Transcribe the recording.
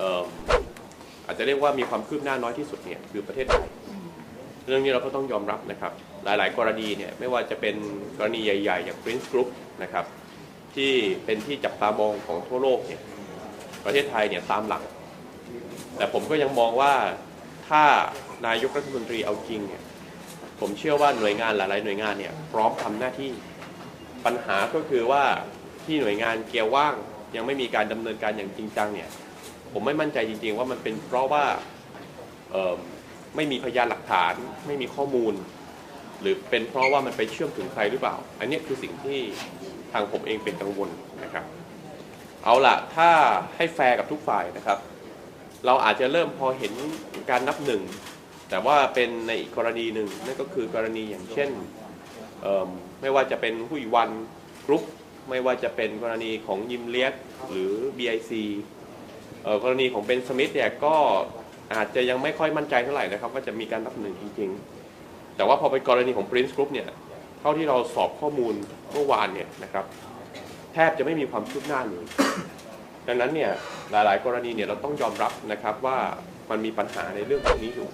เอ่ออาจจะเรียกว่ามีความคืบหน้าน้อยที่สุดเนี่ยคือประเทศไทยเรื่องนี้เราก็ต้องยอมรับนะครับ หลาย ๆ กรณีเนี่ยไม่ว่าจะเป็นกรณีใหญ่ ๆ อย่าง Prince Group นะครับที่เป็นที่จับตามองของทั่วโลกเนี่ยประเทศไทยเนี่ยตามหลัง แต่ผมก็ยังมองว่าถ้านายกรัฐมนตรีเอาจริงเนี่ยผมเชื่อว่าหน่วยงานหลาย ๆ หน่วยงานเนี่ยพร้อมทำหน้าที่ปัญหาก็คือว่าที่หน่วยงานเกียร์ว่างยังไม่มีการดำเนินการอย่างจริงจังเนี่ย ผมไม่มั่นใจจริง ๆ ว่ามันเป็นเพราะว่าไม่มีพยานหลักฐาน ไม่มีข้อมูล หรือเป็นเพราะว่ามันไปเชื่อมถึงใครหรือเปล่า อันนี้คือสิ่งที่ทางผมเองเป็นกังวลนะครับ เอาล่ะถ้าให้แฟร์กับทุกฝ่ายนะครับ เราอาจจะเริ่มพอเห็นการนับหนึ่งแต่ว่าเป็นในอีกกรณีหนึ่งนั่นก็คือกรณีอย่างเช่นไม่ว่าจะเป็นผู้อีวันกรุ๊ปไม่ว่าจะเป็นกรณีของยิมเลียสหรือ BIC เอ่อ กรณีของเบนสมิธเนี่ยก็อาจจะยังไม่ค่อยมั่นใจเท่าไหร่นะครับว่าจะมีการนับหนึ่งจริงๆ แต่ว่าพอเป็นกรณีของ Prince Group เนี่ยเท่าที่เราสอบข้อมูลเมื่อวานเนี่ยนะครับแทบจะไม่มีความคืบหน้าเลยดังนั้นเนี่ยหลายๆ กรณีเนี่ยเราต้องยอมรับนะครับว่ามันมีปัญหาในเรื่องพวกนี้อยู่